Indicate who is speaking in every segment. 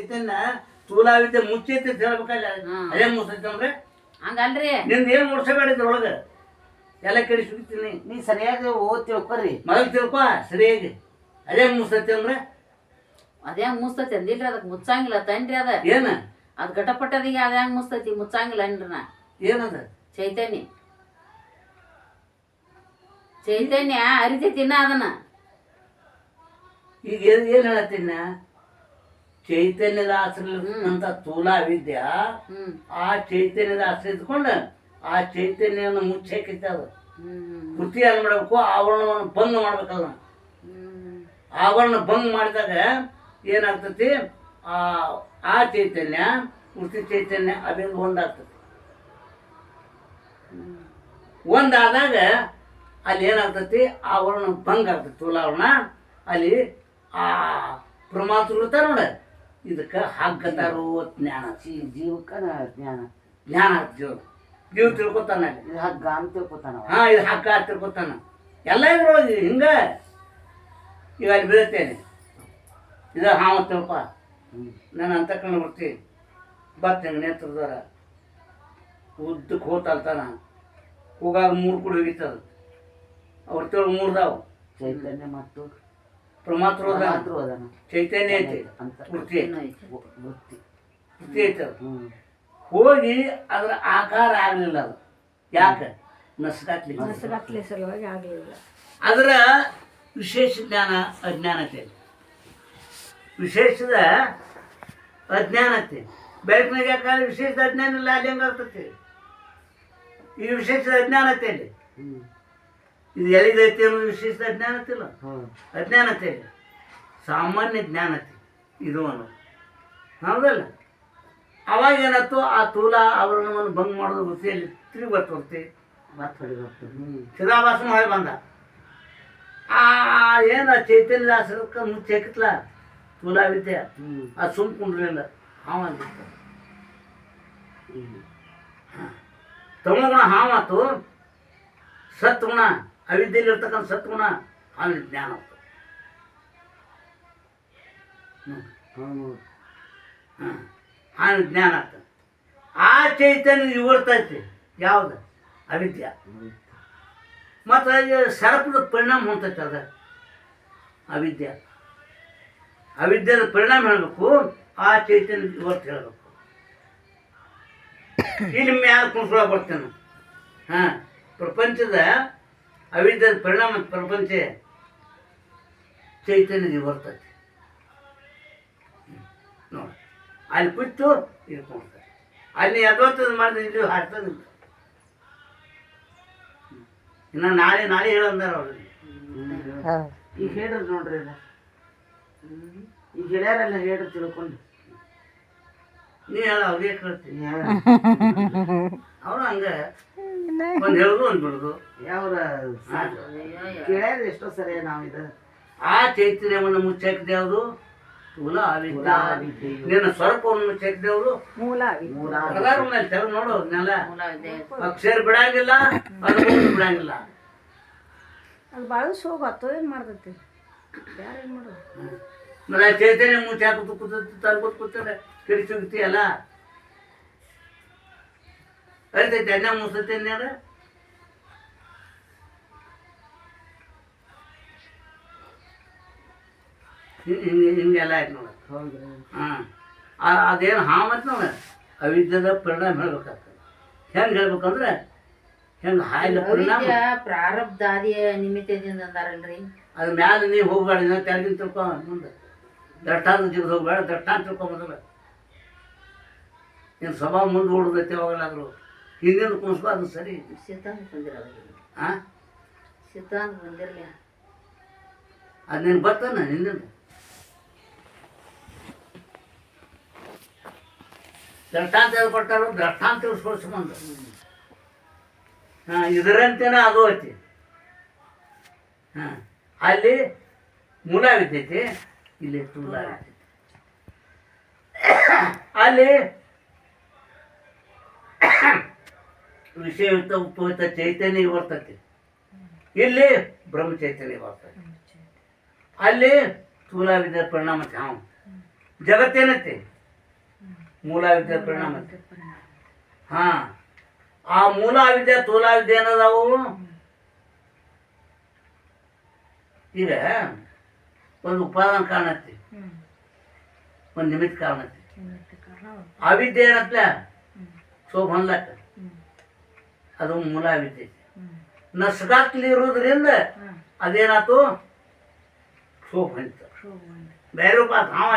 Speaker 1: ಚೈತನ್ಯ ಸ್ಥೂಲಾವಿದ್ಯೆ ಮುಚ್ಚೈತೆ ಅಂತ ಹೇಳ್ಬೇಕಲ್ಲ
Speaker 2: ಹ್ಮ್.
Speaker 1: ಅದೇ ಮುಚ್ಚೈತೆ ಅಂದ್ರೆ?
Speaker 2: ಹಂಗಲ್ರಿ.
Speaker 1: ನಿಂದ ಏನು ಮುಡ್ಸಬೇಡ ಇದ್ರೊಳಗೆ ಎಲ್ಲ ಕಡೆ ಸುಗಿತೀನಿ
Speaker 3: ನೀ ಸರಿಯಾಗಿ ಓದ್ ತಿಳ್ಕೊರಿ.
Speaker 1: ಮೊದಲು ತಿಳ್ಕೊ ಸರಿಯಾಗಿ. ಅದೇ ಮುಸ್ತೈತಿ ಅಂದ್ರೆ?
Speaker 2: ಅದೇ ಮುಸ್ತತಿ ಅಂದಿಲ್ರಿ ಅದಕ್ಕೆ ಮುಚ್ಚಂಗಿಲ್ಲ ತನ್ರಿ ಅದ.
Speaker 1: ಏನ?
Speaker 2: ಅದ್ ಘಟಪಟ್ಟದಿಗೆ ಅದ ಹೆಂಗ್ ಮುಸ್ತೈತಿ ಮುಚ್ಚಂಗಿಲ್ಲ ಅನ್ರಿ ನಾ
Speaker 1: ಏನದ?
Speaker 2: ಚೈತನ್ಯ. ಚೈತನ್ಯ ಅರಿತೈತಿ ಇನ್ನ ಅದನ್ನ.
Speaker 1: ಈಗ ಏನ್ ಏನ್ ಹೇಳತ್ತೀನ ಚೈತನ್ಯದ ಆಶ್ರಯ ಅಂತ ವಿದ್ಯಾ. ಆ ಚೈತನ್ಯದ ಆಶ್ರಯ ಇದ್ಕೊಂಡು ಆ ಚೈತನ್ಯವನ್ನು ಮುಚ್ಚಾಕೈತೆ ಅದು. ಕೃತಿ ಏನು ಮಾಡಬೇಕು? ಆವರಣವನ್ನು ಬಂದ್ ಮಾಡ್ಬೇಕಲ್ಲ. ಆವರಣ ಬಂದ್ ಮಾಡಿದಾಗ ಏನಾಗ್ತತಿ? ಆ ಆ ಚೈತನ್ಯ ಕೃತಿ ಚೈತನ್ಯ ಅಭಿಂದ ಒಂದಾಗ್ತದೆ ಒಂದಾದಾಗ ಅಲ್ಲಿ ಏನಾಗ್ತತಿ? ಆವರಣ ಭಂಗ ಆಗ್ತದೆ ತೂಲಾವರಣ. ಅಲ್ಲಿ ಆ ಪ್ರಮಾತ್ರ ನೋಡ. ಇದಕ್ಕೆ ಹಗ್ಗತಾರೋ ಜ್ಞಾನ.
Speaker 3: ಜೀ- ಜೀವಕ್ಕ ಜ್ಞಾನ.
Speaker 1: ಜ್ಞಾನ ಜೀವ ಜೀವ ತಿಳ್ಕೊತಾನ
Speaker 3: ಇದು ಹಗ್ಗ ಅಂತ ತಿಳ್ಕೊತಾನ
Speaker 1: ಹಾಂ ಇದು ಹಗ್ಗ ಅಂತ ತಿಳ್ಕೊತಾನ. ಎಲ್ಲ ಇದ್ರೊಳಗೆ ಹಿಂಗ ಈಗ ಅಲ್ಲಿ ಬೀಳ್ತೇನೆ ಇದು ಹಾವ ತಿಳ್ಪ
Speaker 3: ಅಂತ
Speaker 1: ನಾನು ಬರ್ತಿ ಬರ್ತೀನಿ ಬರ್ತೇನೆ ನೇತ್ರದಾರ ಉದ್ದಕ್ಕೆ ಹೋತಲ್ತಾನ ಹೋಗಾಗ ಮೂರು ಕೂಡ ಹೋಗಿತ್ತದ. ಅವ್ರ ತಿಳ್ ಮೂರ್ದಾವು.
Speaker 3: ಚೈತನ್ಯ ಮತ್ತು
Speaker 1: ಪ್ರಮಾತ್ರ
Speaker 3: ಅದಾನ
Speaker 1: ಚೈತನ್ಯ ಐತಿ
Speaker 3: ಅಂತ
Speaker 1: ಪೂರ್ತಿ ಐತಿ.
Speaker 2: ಐತಿ.
Speaker 3: ವೃತ್ತಿ
Speaker 1: ಪೂರ್ತಿ ಐತಿ ಹೋಗಿ ಅದರ ಆಕಾರ ಆಗಲಿಲ್ಲ ಅದು. ಯಾಕೆ? ನಸ್ಗಾತ್ಲಿ
Speaker 4: ಹೆಸರಾತ್ಲೆ ಸಲುವಾಗಿ ಆಗಲಿಲ್ಲ.
Speaker 1: ಅದರ ವಿಶೇಷ ಜ್ಞಾನ ಅಜ್ಞಾನತೆ. ವಿಶೇಷದ ಅಜ್ಞಾನತೆ. ಬೆಳಕಿನಾಗ ಯಾಕಂದ್ರೆ ವಿಶೇಷದ ಅಜ್ಞಾನ ಇಲ್ಲ ಅಲ್ಲಿ ಹೆಂಗಾಗ್ತೈತಿ ಈ ವಿಶೇಷದ ಅಜ್ಞಾನತೆ ಅಲ್ಲಿ. ಇದು ಎಲ್ಲಿದೈತಿ ಅನ್ನೋ ವಿಶೇಷ ಜ್ಞಾನತೆ ಇಲ್ಲ.
Speaker 3: ಹ್ಮ್.
Speaker 1: ಅಜ್ಞಾನತೆ ಸಾಮಾನ್ಯ ಜ್ಞಾನತೆ ಇದು ಅನ್ನೋದು ಹೌದಲ್ಲ? ಅವಾಗ ಏನಾಯ್ತು? ಆ ತೂಲ ಆವರಣವನ್ನು ಭಂಗ ಮಾಡೋದು ವೃತ್ತಿಯಲ್ಲಿ ತಿರುಗಿ ಬರ್ತು
Speaker 3: ಮತ್ ಹೊಡಿಬೇಕು ಹ್ಮ್.
Speaker 1: ಚಿದಾಭಾಸ ಮಾಡಿ ಬಂದ. ಆ ಏನು ಚೈತನ್ಯ ಮುಂಚೆ ಹಾಕಿತ್ತಲ್ಲ ತುಲಾ ವಿದ್ಯೆ.
Speaker 3: ಆ
Speaker 1: ಅದು ಸುಮ್ ಕುಂಡ್ರಿಲ್ಲ ಹಾವ ತಮಗುಣ ಹಾವಾತು ಸತ್ಗುಣ. ಅವಿದ್ಯೆಯಲ್ಲಿ ಇರ್ತಕ್ಕಂಥ ಸತ್ಗುಣ ಆಮೇಲೆ ಜ್ಞಾನ ಆಮೇಲೆ ಹ್ಮ್. ಅವನ ಜ್ಞಾನ ಆಗ್ತದೆ ಆ ಚೈತನ್ಯ ಇವರ್ತೈತಿ ಯಾವ್ದು? ಅವಿದ್ಯ. ಮತ್ತು ಸರಪದ ಪರಿಣಾಮ ಹೊಂತೈತೆ ಅದು. ಅವಿದ್ಯೆ. ಅವಿದ್ಯದ ಪರಿಣಾಮ ಹೇಳಬೇಕು ಆ ಚೈತನ್ಯ ಇವತ್ತು ಹೇಳಬೇಕು. ಇಲ್ಲಿ ಮ್ಯಾಲ ಕುಣಿಸ್ಕೊಳ ಬರ್ತೇನೆ. ಹಾಂ ಪ್ರಪಂಚದ ಅವಿದ್ಯದ ಪರಿಣಾಮ ಪ್ರಪಂಚ ಚೈತನ್ಯದ ಬರ್ತದೆ. ನೋಡಿ ಅಲ್ಲಿ ಬಿಟ್ಟು ಇಲ್ಲಿ ಕುಣಿಸ್ತಾರೆ ಅಲ್ಲಿ ಯಥೋತ್ತದ ಮಾಡಿದ್ರೆ ಇಲ್ಲಿ ಹಾಡ್ತದೆ ಇನ್ನು ನಾಳೆ ನಾಳೆ ಹೇಳಂದಾರ ಅವ್ರಿಗೆ
Speaker 3: ಈಗ ಹೇಳ್ರಿ ನೋಡ್ರಿ ಈಗ. ಹೇಳ್ಯಾರಲ್ಲ ಹೇಳ್ರಿ ತಿಳ್ಕೊಂಡು.
Speaker 1: ನೀ ಹೇಳ ಅವ್ರಿಗೆ ಕೇಳ್ತೀನಿ
Speaker 3: ಯಾವ
Speaker 1: ಅವ್ರು ಹಂಗೆ ಒಂದು ಹೇಳೋದು ಒಂದು ಬಿಡುದು
Speaker 3: ಯಾವ್ರ ಕೇಳ್ಯಾರ ಎಷ್ಟೋ ಸರಿ ನಾವು ಇದು.
Speaker 1: ಆ ಚೈತನ್ಯವನ್ನು ಅವಿದ್ಯ
Speaker 3: ತುಲಾವಿದ್ಯೆಯು.
Speaker 1: ನಿನ್ನ ಸ್ವರೂಪವನ್ನು
Speaker 4: ಮೂಲ.
Speaker 3: ಮೂಲ
Speaker 1: ಮೇಲೆ ತೆಗೆದು ನೋಡು ಅದನ್ನೆಲ್ಲ
Speaker 2: ಮೂಲ
Speaker 1: ಅಕ್ಷರ ಬಿಡಂಗಿಲ್ಲ ಅನುಭವ ಬಿಡಂಗಿಲ್ಲ.
Speaker 4: ಅದು ಭಾಳ ಶೋಭಾತು ಏನು ಮಾಡ್ತೈತಿ? ಯಾರು ಏನು ಮಾಡೋದು?
Speaker 1: ಮತ್ತೆ ಚೈತನ್ಯ ಚೈತನ್ಯ ಮುಚ್ಚಾಕುತ್ತು ಕೂತೈತಿ ತಲ್ಕೊತ್ ಕೂತಾರೆ ಕಿಡಿ ಸಿಗ್ತಿ ಅಲ್ಲ ಅರಿತೈತಿ ಅನ್ನ ಮುಸ್ತೈತಿ ಅನ್ಯಾರ ಹಿಂಗೆ ಹಿಂಗೆಲ್ಲ ಆಯ್ತು ನೋಡ.
Speaker 3: ಹೌದು
Speaker 1: ಹಾಂ. ಅದೇನು ಹಾಮತ್ ನೋಡ. ಅವಿದ್ಯದ ಪರಿಣಾಮ ಹೇಳ್ಬೇಕಾಗ್ತದೆ. ಹೆಂಗೆ ಹೇಳ್ಬೇಕಂದ್ರೆ ಹೆಂಗೆ ಹಾಯಿನ ಪರಿಣಾಮ?
Speaker 2: ಪ್ರಾರಬ್ಧಾದಿಯ ನಿಮಿತ್ತದಿಂದ ಅಂದಾರಲ್ರಿ?
Speaker 1: ಅದ್ರ ಮ್ಯಾಲೆ ನೀವು ಹೋಗ್ಬಾರ್ದು ಕೆಳಗಿನ ತಿಳ್ಕೊ ಮುಂದೆ. ದಟ್ಟಾದ ಜೀವನ ಹೋಗ್ಬೇಡ ದಟ್ಟ ಅಂತ ತಿಳ್ಕೊ ಮೊದಲು ನಿನ್ನ ಸ್ವಭಾವ ಮುಂದೆ ಓಡಬೇಕು ಯಾವಾಗಲಾದ್ರು. ಹಿಂದಿನ ಕುಣಿಸ್ಬಾರ್ದು ಅದು ಸರಿ.
Speaker 2: ಬಂದಿರೋದು
Speaker 1: ಹಾಂ ಅದು ನೀನು ದಟ್ಟ ಹಿಂದಿನ ದಟ್ಟಾಂತ ದಟ್ಟ ದಟ್ಟಾಂತ ತಿಳಿಸ್ಕೊಳ್ಸ್ಕೊಂಡ್ ಹಾಂ ಇದರಂತೆನ ಅದು ಐತಿ. ಹಾಂ ಅಲ್ಲಿ ಮೂಲ ವಿದ್ಯೈತಿ ಇಲ್ಲಿ ತೂಲ ಅಲ್ಲಿ ವಿಷಯಯುಕ್ತ ಉಪಯುಕ್ತ ಚೈತನ್ಯ ಬರ್ತೈತಿ. ಇಲ್ಲಿ ಬ್ರಹ್ಮ ಚೈತನ್ಯ ಬರ್ತೈತಿ. ಅಲ್ಲಿ ಸ್ಥೂಲ ವಿದ್ಯೆ ಪರಿಣಾಮ ಹಾವು ಜಗತ್ತೇನೈತಿ ಮೂಲ ವಿದ್ಯೆ ಪರಿಣಾಮ. ಹಾ. ಆ ಮೂಲ ವಿದ್ಯೆ ತೂಲ ವಿದ್ಯೆ ಏನದಾವು ಈಗ ಒಂದು ಉಪಾದಾನ
Speaker 4: ಕಾಣತ್ತೆ.
Speaker 1: ಒಂದು ನಿಮಿತ್ತ
Speaker 4: ಕಾಣತ್ತೆ.
Speaker 1: ಅವಿದ್ಯೆ ಏನತ್ಲ? ಅನ್ಲಕ್ಕ. ಅದು ಮೂಲ
Speaker 4: ಅವಿದ್ಯೆ.
Speaker 1: ನಸ್ಗಾತ್ಲಿ ಇರೋದ್ರಿಂದ ಅದೇನಾತು? ಶೋಭ ಅಂತ ಬೇರೆ ಪಾತ್ ಹಾವ್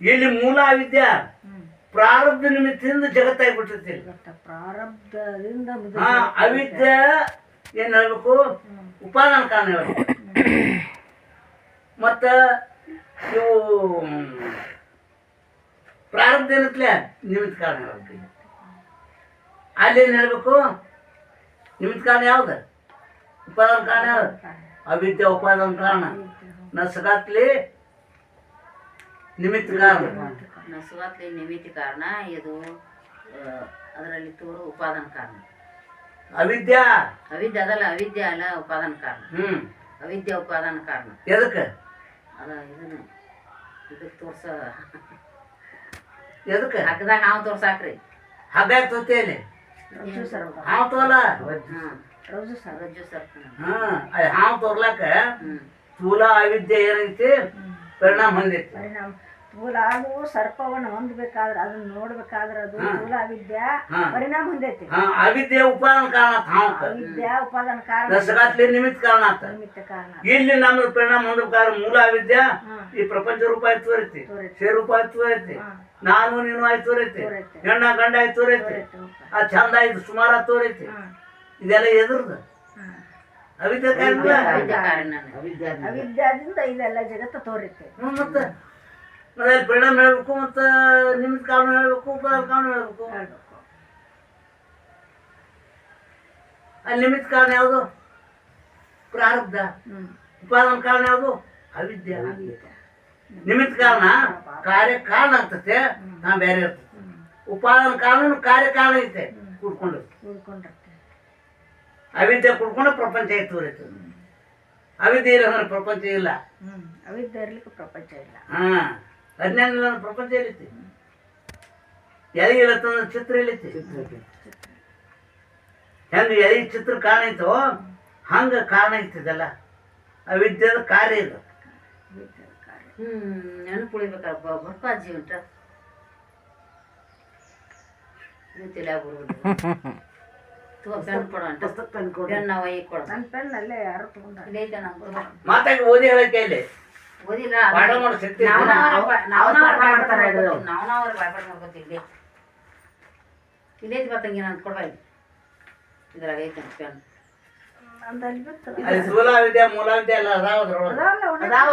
Speaker 1: ಇಲ್ಲಿ ಮೂಲ ವಿದ್ಯೆ
Speaker 4: ಹ್ಮ್.
Speaker 1: ಪ್ರಾರಬ್ಧ ನಿಮಿತ್ತದಿಂದ ಜಗತ್ತಾಗಿಬಿಟ್ಟಿರ್ತಿ
Speaker 4: ಪ್ರಾರಬ್ಧದಿಂದ
Speaker 1: ಅವಿದ್ಯ ಅವಿದ್ಯೆ ಏನ್ ಹೇಳ್ಬೇಕು? ಉಪಾದಾನ ಕಾರಣ ಹೇಳ್ಬೇಕು. ಮತ್ತ ಇವು ಪ್ರಾರಬ್ಧ ಏನತ್ಲೆ ನಿಮಿತ್ತ ಕಾರಣ ಏನು ಹೇಳ್ಬೇಕು? ನಿಮಿತ್ತ ಕಾರಣ ಯಾವ್ದು? ಉಪಾದಾನ ಕಾರಣ ಯಾವ್ದು? ಅವಿದ್ಯೆ ಉಪಾದಾನ ಕಾರಣ. ನಸಗಾತ್ಲಿ ನಿಮಿತ್ತ ಕಾರಣ.
Speaker 2: ನಸಗಾತ್ಲಿ ನಿಮಿತ್ತ ಕಾರಣ ಇದು ಅದರಲ್ಲಿ ತೋರು ಉಪಾದಾನ ಕಾರಣ.
Speaker 1: ಅವಿದ್ಯಾ?
Speaker 2: ಅವಿದ್ಯೆ ಅದಲ್ಲ ಅವಿದ್ಯೆ ಅಲ್ಲ ಉಪಾದಾನ ಕಾರಣ.
Speaker 1: ಹ್ಮ್.
Speaker 2: ಅವಿದ್ಯೆ ಉಪಾದಾನ ಕಾರಣ.
Speaker 1: ಎದಕ್ಕೆ?
Speaker 2: ಅದ ಇದನ್ನ ಇದಕ್ಕೆ ತೋರ್ಸ.
Speaker 1: ಎದಕ್ಕೆ?
Speaker 2: ಹಗ್ಗದಾಗ ಹಾವು ತೋರ್ಸಾಕ್ರಿ.
Speaker 1: ಹಗ್ಗ ತೊತ್ತೇಲಿ
Speaker 4: ರಜ್ಜು
Speaker 1: ಹಾವು ತೋಲ
Speaker 4: ರಜ್ಜು
Speaker 1: ಹಾ ಅದು ಹಾವು ತೋರ್ಲಾಕ ಸ್ಥೂಲ ಅವಿದ್ಯೆ ಏನೈತಿ? ಪರಿಣಾಮ ಹೊಂದೈತಿ
Speaker 4: ಪರಿಣಾಮ. ಮೂಲ ಅದು ಸರ್ಪವನ್ನು ಹೊಂದಬೇಕಾದ್ರೆ ಅದನ್ನ ನೋಡ್ಬೇಕಾದ್ರೆ ಅದು ಮೂಲ ಅವಿದ್ಯಾ ಪರಿಣಾಮ ಹೊಂದೈತಿ.
Speaker 1: ಅವಿದ್ಯೆ ಉಪಾದಾನ ಕಾರಣ
Speaker 4: ಅವಿದ್ಯಾ ಉಪಾದಾನ ಕಾರಣ
Speaker 1: ದಸರಾತ್ಲಿ ನಿಮಿತ್ತ ಕಾರಣ
Speaker 4: ನಿಮಿತ್ತ ಕಾರಣ.
Speaker 1: ಇಲ್ಲಿ ನಮ್ಮ ಪರಿಣಾಮ ಹೊಂದಬೇಕಾದ್ರೆ ಮೂಲ ಅವಿದ್ಯೆ ಈ ಪ್ರಪಂಚ ರೂಪ ಆಯ್ತು ತೋರೈತಿ. ಶೇ ರೂಪ ಆಯ್ತು ತೋರೈತಿ. ನಾನು ನೀನು ಆಯ್ತು ತೋರೈತಿ. ಹೆಣ್ಣ ಗಂಡ ಆಯ್ತು ತೋರೈತಿ. ಆ ಚಂದ ಆಯ್ತು ಸುಮಾರು ಆಯ್ತು ತೋರೈತಿ. ಇದೆಲ್ಲ ಎದುರ್ದು. ಅವಿದ್ಯೆ ಕಾರಣ
Speaker 2: ಅವಿದ್ಯೆ ಕಾರಣ.
Speaker 4: ಅವಿದ್ಯಾದಿಂದ ಇದೆಲ್ಲ ಜಗತ್ತು ಜಗತ್ತ
Speaker 1: ಹ್ಮ್, ಮತ್ತೆ? ಮತ್ತೆ ಪರಿಣಾಮ ಹೇಳ್ಬೇಕು ಮತ್ತು ನಿಮಿತ್ತ ಕಾರಣ ಹೇಳ್ಬೇಕು ಉಪಾದ ಕಾರಣ ಹೇಳ್ಬೇಕು.
Speaker 4: ಹೇಳ್ಬೇಕು
Speaker 1: ಅಲ್ಲಿ ನಿಮಿತ್ತ ಕಾರಣ ಯಾವುದು? ಪ್ರಾರಬ್ಧ. ಉಪಾದನ ಕಾರಣ ಯಾವುದು? ಅವಿದ್ಯೆ. ನಿಮಿತ್ತ ಕಾರಣ ಕಾರ್ಯ ಕಾರಣ ಆಗ್ತತೆ ನಾ ಬೇರೆ ಇರ್ತದೆ ಉಪಾದನ ಕಾರಣ ಕಾರ್ಯ ಕಾರಣ ಐತೆ ಕುಡ್ಕೊಂಡು ಅವಿದ್ಯೆ ಕುಡ್ಕೊಂಡು ಪ್ರಪಂಚ ಐತೆ ತೋರೈತೆ ಅವಿದ್ಯೆ ಅಂದ್ರೆ ಪ್ರಪಂಚ ಇಲ್ಲ.
Speaker 4: ಅವಿದ್ಯೆ ಇರ್ಲಿಕ್ಕೆ ಪ್ರಪಂಚ ಇಲ್ಲ.
Speaker 1: ಹಾ. ಅಜ್ಞಾನ ಇಲ್ಲ ಅಂದ್ರೆ ಪ್ರಪಂಚ ಎಲ್ಲಿತಿ ಎಲೆ ಇಲ್ಲತ್ತಂದ್ರೆ ಚಿತ್ರ ಎಲ್ಲಿತಿ ಹೆಂಗೆ ಎಲೆ ಚಿತ್ರ ಕಾರಣ ಐತೋ ಹಂಗ ಕಾರಣ ಐತಿದಲ್ಲ ಅವಿದ್ಯದ ಕಾರ್ಯ ಇದು.
Speaker 4: ಹ್ಞೂ ಕಾರ್ಯ.
Speaker 2: ಹ್ಮ್ ನೆನಪು ಉಳಿಬೇಕಲ್ಲ ಬರ್ಪಾಜಿ ಉಂಟ. ತಲೆ ಬರುವುದು ತಗೋ ಪೆನ್ ಕೊಡು ಅಂಟ
Speaker 3: ಪುಸ್ತಕ ತಂದ್ಕೊಡು
Speaker 2: ಪೆನ್ ನಾವು ಐ ಕೊಡು
Speaker 4: ನನ್ನ ಅಲ್ಲೇ ಯಾರು ತಗೊಂಡ
Speaker 2: ಇಲ್ಲೇ ಐತೆ ನಮ್
Speaker 1: ಮಾತಾಗಿ ಓದಿ ಹೇಳಕ್ಕೆ ಇಲ್ಲಿ.
Speaker 2: ಓದಿಲ್ಲ.
Speaker 1: ಮಾಡೋ ಶಕ್ತಿ
Speaker 2: ಮಾಡ್ಕೊತೀವಿ ಇಲ್ಲೇ. ಐತಿ ನಾನು ಕೊಡ್ಬಾಯಿ ಇದ್ರಾಗ ಐತೆ ಪೆನ್
Speaker 4: ನಂದು ಅಲ್ಲಿ
Speaker 1: ನಾವು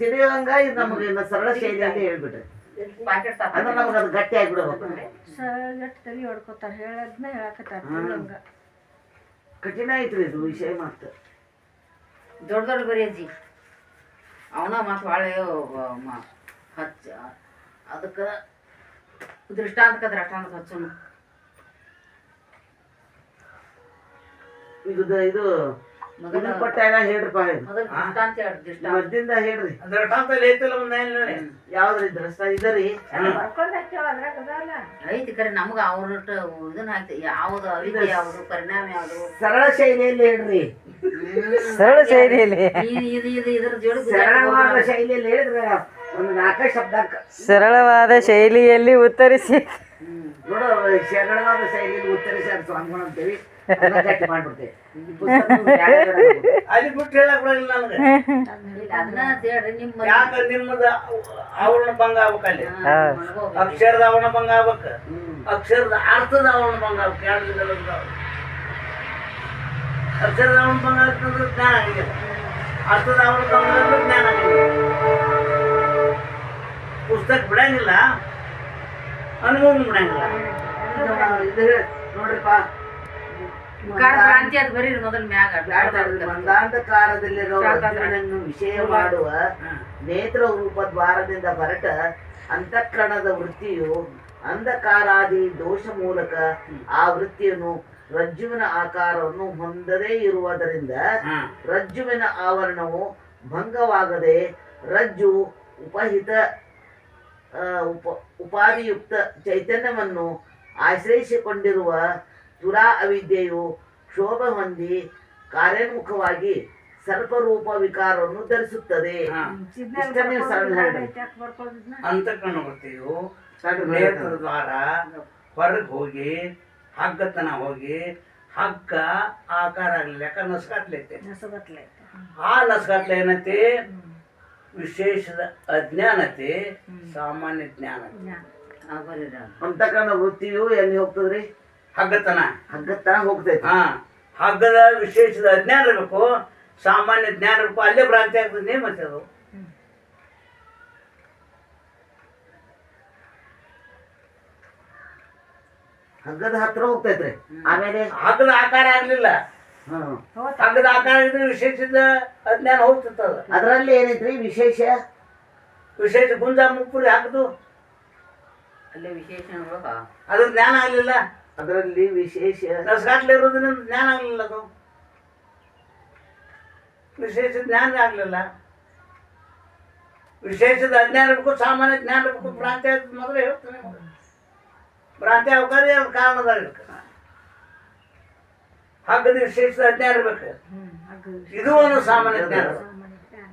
Speaker 3: ತಿಳಿಯೋಂಗ ಇದು ನಮಗೆ ಸರಳ ಶೈಲಿಯಲ್ಲಿ ಅಂತ
Speaker 2: ಪಾಕೆಟ್
Speaker 3: ಅಂದ್ರೆ ನಮ್ಗೆ ಅದು ಗಟ್ಟಿ ಆಗ್ಬಿಡ್ಬೇಕು
Speaker 4: ಗಟ್ಟಿ ತಲೆ ಹೊಡ್ಕೋತಾರ. ಹೇಳದ್ನ ಹೇಳಕತ್ತಾರ ಹಂಗ
Speaker 3: ಕಠಿಣ ಐತ್ರಿ ಇದು ವಿಷಯ ಮಾತು
Speaker 2: ದೊಡ್ಡ ದೊಡ್ಡ ಬರೀ ಅಜ್ಜಿ. ಅವನ ಮತ್ತು ಭಾಳ ಮ- ಹಚ್ಚ ಅದಕ್ಕೆ ದೃಷ್ಟಾಂತಕ್ಕೆ ದೃಷ್ಟಾಂತ ಹಚ್ಚೋಣ
Speaker 3: ಇದು ಇದು ಇದನ್ನ ಕೊಟ್ಟ ಹೇಳ್ರಪ್ಪ ಮದ್ದಿಂದ ಹೇಳ್ರಿ. ಯಾವ್ದ್ರಿ ದ್ರಷ್ಟ ಇದರಿ
Speaker 2: ಐತಿ ಕರೆ ನಮ್ಗೆ ಅವ್ರ ಇದನ್ನ ಹಾಕ್ತಿ. ಯಾವುದು ಅವಿದ್ಯೆ ಯಾವುದು ಪರಿಣಾಮ ಯಾವುದು?
Speaker 3: ಸರಳ ಶೈಲಿಯಲ್ಲಿ ಹೇಳ್ರಿ.
Speaker 5: ಸರಳ ಶೈಲಿಯಲ್ಲಿ.
Speaker 3: ಸರಳವಾದ ಶೈಲಿಯಲ್ಲಿ ಹೇಳಿದ್ರೆ ಒಂದು ನಾಲ್ಕೇ ಶಬ್ದ
Speaker 5: ಸರಳವಾದ ಶೈಲಿಯಲ್ಲಿ ಉತ್ತರಿಸಿ.
Speaker 3: ನೋಡು ಸರಳವಾದ ಶೈಲಿಯಲ್ಲಿ ಉತ್ತರಿಸಿ ಅದು ಸ್ವಾಮಿಗಳು ಅಂತೇಳಿ ಮಾಡ್ಬಿಡ್ತೇವೆ.
Speaker 1: ಅಲ್ಲಿ ಬಿಟ್ಟು ಹೇಳಕ್ ಬರಲ್ಲ ನನಗೆ.
Speaker 2: ಅದನ್ನ ಹೇಳ್ರಿ ನಿಮ್ಮ
Speaker 1: ಯಾಕ ನಿಮ್ಮದ ಆವರಣ ಭಂಗ ಆಗ್ಬೇಕು ಅಲ್ಲಿ. ಅಕ್ಷರದ ಆವರಣ ಭಂಗ ಆಗ್ಬೇಕು. ಅಕ್ಷರದ ಅರ್ಥದ ಆವರಣ ಭಂಗ ಆಗ್ಬೇಕು. ಎರಡು. ಅಕ್ಷರದ ಆವರಣ ಭಂಗ ಆಗ್ತಂದ್ರೆ ಜ್ಞಾನ ಆಗಿಲ್ಲ ಅರ್ಥದ ಆವರಣ ಭಂಗ ಜ್ಞಾನ ಆಗಿಲ್ಲ ಪುಸ್ತಕ ಬಿಡಂಗಿಲ್ಲ. ಅನುಭವ ಬಿಡಂಗಿಲ್ಲ.
Speaker 3: ನೋಡ್ರಿಪ್ಪ.
Speaker 2: ಕ್ರಾಂತಿ ಅದು ಬರೀ ಮೊದಲು ಮ್ಯಾಗ.
Speaker 3: ವಿಷಯ ಮಾಡುವ ನೇತ್ರ ರೂಪ ದ್ವಾರದಿಂದ ಹೊರಟ ಅಂತಃಕರಣದ ವೃತ್ತಿಯು ಅಂಧಕಾರಾದಿ ದೋಷ ಮೂಲಕ ಆ ವೃತ್ತಿಯನ್ನು ರಜ್ಜುವಿನ ಆಕಾರವನ್ನು ಹೊಂದದೇ ಇರುವುದರಿಂದ ರಜ್ಜುವಿನ ಆವರಣವು ಭಂಗವಾಗದೆ ರಜ್ಜು ಉಪಹಿತ ಆ, ಉಪ ಉಪಾಧಿಯುಕ್ತ ಚೈತನ್ಯವನ್ನು ಆಶ್ರಯಿಸಿಕೊಂಡಿರುವ ತುಲಾ ಅವಿದ್ಯೆಯು ಕ್ಷೋಭ ಹೊಂದಿ ಕಾರ್ಯೋನ್ಮುಖವಾಗಿ ಸರ್ಪರೂಪ ವಿಕಾರವನ್ನು ಧರಿಸುತ್ತದೆ.
Speaker 1: ಅಂತ ದ್ವಾರ ಹೊರಗೆ ಹೋಗಿ ಹಗ್ಗತನ ಹೋಗಿ ಹಗ್ಗ ಆಕಾರ ಆಗಲಿಲ್ಲ ಯಾಕಂದ್ರೆ ಆ ನಸ್ಕಾತ್ಲೆ ಏನೈತಿ? ವಿಶೇಷದ ಅಜ್ಞಾನತೆ ಸಾಮಾನ್ಯ ಜ್ಞಾನ.
Speaker 3: ಅಂತಕನ ವೃತ್ತಿಯು ಎಲ್ಲಿ ಹೋಗ್ತದ್ರಿ?
Speaker 1: ಹಗ್ಗತನ.
Speaker 3: ಹಗ್ಗತನ ಹೋಗ್ತೈತಿ.
Speaker 1: ಹಾ ಹಗ್ಗದ ವಿಶೇಷದ ಅಜ್ಞಾನ ಇರಬೇಕು. ಸಾಮಾನ್ಯ ಜ್ಞಾನ ಇರಬೇಕು. ಅಲ್ಲೇ ಭ್ರಾಂತಿ ಆಗ್ತದೆ ಮತ್ತೆ ಅದು?
Speaker 3: ಹಗ್ಗದ ಹತ್ರ ಹೋಗ್ತೈತ್ರಿ. ಆಮೇಲೆ
Speaker 1: ಹಗ್ಗದ ಆಕಾರ ಆಗ್ಲಿಲ್ಲ.
Speaker 3: ಹ್ಮ್
Speaker 1: ಹಗ್ಗದ ಆಕಾರ ಇದ್ರೆ ವಿಶೇಷದ ಅಜ್ಞಾನ ಹೋಗ್ತಿರ್ತದ
Speaker 3: ಅದರಲ್ಲಿ ಏನೈತ್ರಿ ವಿಶೇಷ?
Speaker 1: ವಿಶೇಷ ಗುಂಜಾ ಮುಪ್ಪುರಿ ಹಾಕದು.
Speaker 2: ಅಲ್ಲೇ
Speaker 1: ಅದ್ರ ಜ್ಞಾನ ಆಗ್ಲಿಲ್ಲ.
Speaker 3: ಅದರಲ್ಲಿ ವಿಶೇಷ
Speaker 1: ನಸ್ಗಾಟ್ಲೆ ಇರೋದ್ರಿಂದ ಜ್ಞಾನ ಆಗ್ಲಿಲ್ಲ ಅದು. ವಿಶೇಷ ಜ್ಞಾನ ಆಗ್ಲಿಲ್ಲ. ವಿಶೇಷದ ಅಜ್ಞಾನ ಇರಬೇಕು ಸಾಮಾನ್ಯ ಜ್ಞಾನ ಇರಬೇಕು ಭ್ರಾಂತಿ ಆಯ್ತು ಮೊದಲೇ ಹೇಳ್ತಾನೆ ಭ್ರಾಂತಿ ಅವಕಾರಿ ಅದು ಕಾರಣದಾಗ ಹಗ್ಗದ ವಿಶೇಷದ ಅಜ್ಞಾನ ಇರ್ಬೇಕು. ಇದು ಒಂದು ಸಾಮಾನ್ಯ ಜ್ಞಾನ
Speaker 4: ಸಾಮಾನ್ಯ ಜ್ಞಾನ.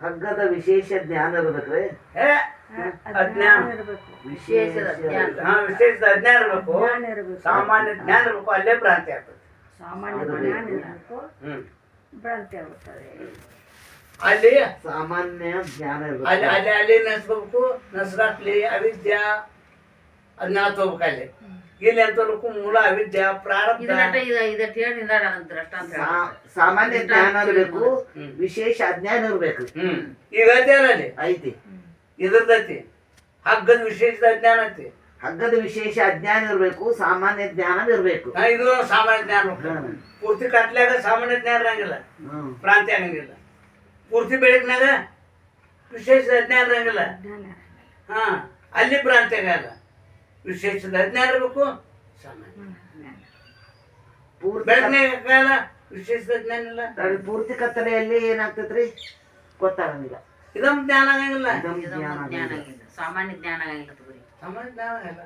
Speaker 3: ಹಗ್ಗದ ವಿಶೇಷ ಜ್ಞಾನ ಇರ್ಬೇಕ್ರಿ?
Speaker 1: ವಿಶೇಷ
Speaker 4: ಹ,
Speaker 1: ಅಜ್ಞಾನ.
Speaker 4: ಇರಬೇಕು.
Speaker 2: ವಿಶೇಷ ಅಜ್ಞಾನ
Speaker 1: ಅಜ್ಞಾನ ಇರ್ಬೇಕು.
Speaker 4: ಜ್ಞಾನ ಇರ್ಬೇಕು.
Speaker 1: ಸಾಮಾನ್ಯ ಜ್ಞಾನ ಇರ್ಬೇಕು ಅಲ್ಲೇ ಭ್ರಾಂತಿ ಆಗ್ತದೆ.
Speaker 4: ಸಾಮಾನ್ಯ ಜ್ಞಾನ ಇರ್ಬೇಕು.
Speaker 1: ಹ್ಮ್.
Speaker 4: ಭ್ರಾಂತಿ ಆಗುತ್ತದೆ
Speaker 1: ಅಲ್ಲಿ
Speaker 3: ಸಾಮಾನ್ಯ ಜ್ಞಾನ
Speaker 1: ಅಲ್ಲಿ
Speaker 3: ಇರ್ಬೇಕು.
Speaker 1: ಅಲ್ಲಿ ಅಲ್ಲಿ ನಸ್ಬೇಕು ನಸ್ಗಾಟ್ಲಿ ಅವಿದ್ಯಾ ಅದನ್ನ ತಗೋಬೇಕು ಅಲ್ಲಿ. ಇಲ್ಲಿ ಅಂತ ಮೂಲ ಅವಿದ್ಯಾ ಪ್ರಾರಬ್ಧ.
Speaker 3: ಸಾಮಾನ್ಯ ಜ್ಞಾನ ಇರಬೇಕು ವಿಶೇಷ ಅಜ್ಞಾನ ಇರ್ಬೇಕು.
Speaker 1: ಹ್ಮ್. ಈಗ ಐತಿ ಅಲ್ಲ? ಅಲ್ಲಿ
Speaker 3: ಐತಿ.
Speaker 1: ಇದ್ರದೈತಿ ಹಗ್ಗದ ವಿಶೇಷ ಅಜ್ಞಾನ ಐತಿ.
Speaker 3: ಹಗ್ಗದ ವಿಶೇಷ ಅಜ್ಞಾನ ಇರಬೇಕು ಸಾಮಾನ್ಯ ಜ್ಞಾನ ಇರ್ಬೇಕು.
Speaker 1: ಇದು ಸಾಮಾನ್ಯ ಜ್ಞಾನ. ಪೂರ್ತಿ ಕಟ್ಲಾಗ ಸಾಮಾನ್ಯ ಜ್ಞಾನ ಇರಂಗಿಲ್ಲ.
Speaker 3: ಪ್ರಾಂತ್ಯ
Speaker 1: ಅನ್ನಂಗಿಲ್ಲ ಆಗಂಗಿಲ್ಲ ಪೂರ್ತಿ ಬೆಳಕಿನಾಗ ವಿಶೇಷ ಅಜ್ಞಾನ ಇರಂಗಿಲ್ಲ. ಹಾ ಅಲ್ಲಿ ಪ್ರಾಂತ್ಯ ಆಗಲ್ಲ ವಿಶೇಷದ ಜ್ಞಾನ ಇರಬೇಕು ಸಾಮಾನ್ಯ.
Speaker 3: ಪೂರ್ತಿ
Speaker 1: ಬೆಳಕಿನಾಗ ಆಗಲ್ಲ ವಿಶೇಷದ ಜ್ಞಾನ ಇಲ್ಲ
Speaker 3: ಕತ್- ಪೂರ್ತಿ ಕತ್ತಲೆಯಲ್ಲಿ ಏನಾಗ್ತೈತ್ರಿ? ಗೊತ್ತಾಗಂಗಿಲ್ಲ.
Speaker 1: ಇದೊಂದು ಜ್ಞಾನ ಆಗಂಗಿಲ್ಲ.
Speaker 2: ಸಾಮಾನ್ಯ ಜ್ಞಾನ ಆಗಿಲ್ಲ
Speaker 1: ಸಾಮಾನ್ಯ ಜ್ಞಾನ ಆಗಲ್ಲ.